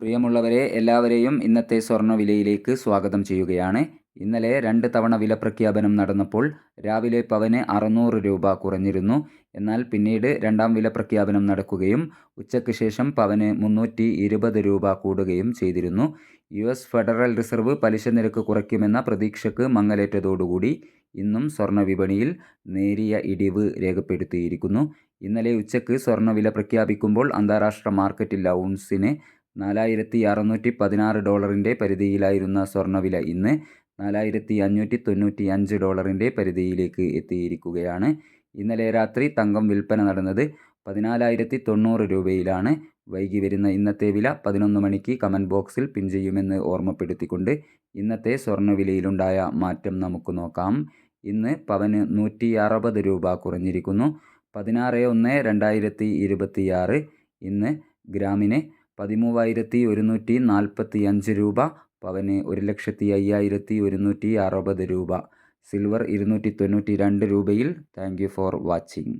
പ്രിയമുള്ളവരെ എല്ലാവരെയും ഇന്നത്തെ സ്വർണവിലയിലേക്ക് സ്വാഗതം ചെയ്യുകയാണ്. ഇന്നലെ രണ്ട് തവണ വില പ്രഖ്യാപനം നടന്നപ്പോൾ രാവിലെ പവന് അറുന്നൂറ് രൂപ കുറഞ്ഞിരുന്നു. എന്നാൽ പിന്നീട് രണ്ടാം വില പ്രഖ്യാപനം നടക്കുകയും ഉച്ചയ്ക്ക് ശേഷം പവന് മുന്നൂറ്റി ഇരുപത് രൂപ കൂടുകയും ചെയ്തിരുന്നു. യു എസ് ഫെഡറൽ റിസർവ് പലിശ നിരക്ക് കുറയ്ക്കുമെന്ന പ്രതീക്ഷയ്ക്ക് മങ്ങലേറ്റതോടുകൂടി ഇന്നും സ്വർണ വിപണിയിൽ നേരിയ ഇടിവ് രേഖപ്പെടുത്തിയിരിക്കുന്നു. ഇന്നലെ ഉച്ചയ്ക്ക് സ്വർണവില പ്രഖ്യാപിക്കുമ്പോൾ അന്താരാഷ്ട്ര മാർക്കറ്റിൽ ഔൺസിന് നാലായിരത്തി അറുന്നൂറ്റി പതിനാറ് ഡോളറിന്റെ പരിധിയിലായിരുന്ന സ്വർണവില ഇന്ന് നാലായിരത്തി അഞ്ഞൂറ്റി തൊണ്ണൂറ്റി അഞ്ച് ഡോളറിന്റെ പരിധിയിലേക്ക് എത്തിയിരിക്കുകയാണ്. ഇന്നലെ രാത്രി തങ്കം വിൽപ്പന നടന്നത് പതിനാലായിരത്തി തൊണ്ണൂറ് രൂപയിലാണ്. വൈകി വരുന്ന ഇന്നത്തെ വില പതിനൊന്ന് മണിക്ക് കമന്റ് ബോക്സിൽ പിൻ ചെയ്യുമെന്ന് ഓർമ്മപ്പെടുത്തിക്കൊണ്ട് ഇന്നത്തെ സ്വർണവിലയിലുണ്ടായ മാറ്റം നമുക്ക് നോക്കാം. ഇന്ന് പവന് നൂറ്റി അറുപത് രൂപ കുറഞ്ഞിരിക്കുന്നു. പതിനാറ് ഒന്ന് രണ്ടായിരത്തി ഇരുപത്തിയാറ് ഇന്ന് ഗ്രാമിന് പതിമൂവായിരത്തി ഒരുന്നൂറ്റി നാൽപ്പത്തി അഞ്ച് രൂപ പവന് ഒരു ലക്ഷത്തി അയ്യായിരത്തി ഒരുന്നൂറ്റി അറുപത് രൂപ. സിൽവർ ഇരുന്നൂറ്റി തൊണ്ണൂറ്റി രണ്ട് രൂപയിൽ താങ്ക് യു ഫോർ വാച്ചിങ്.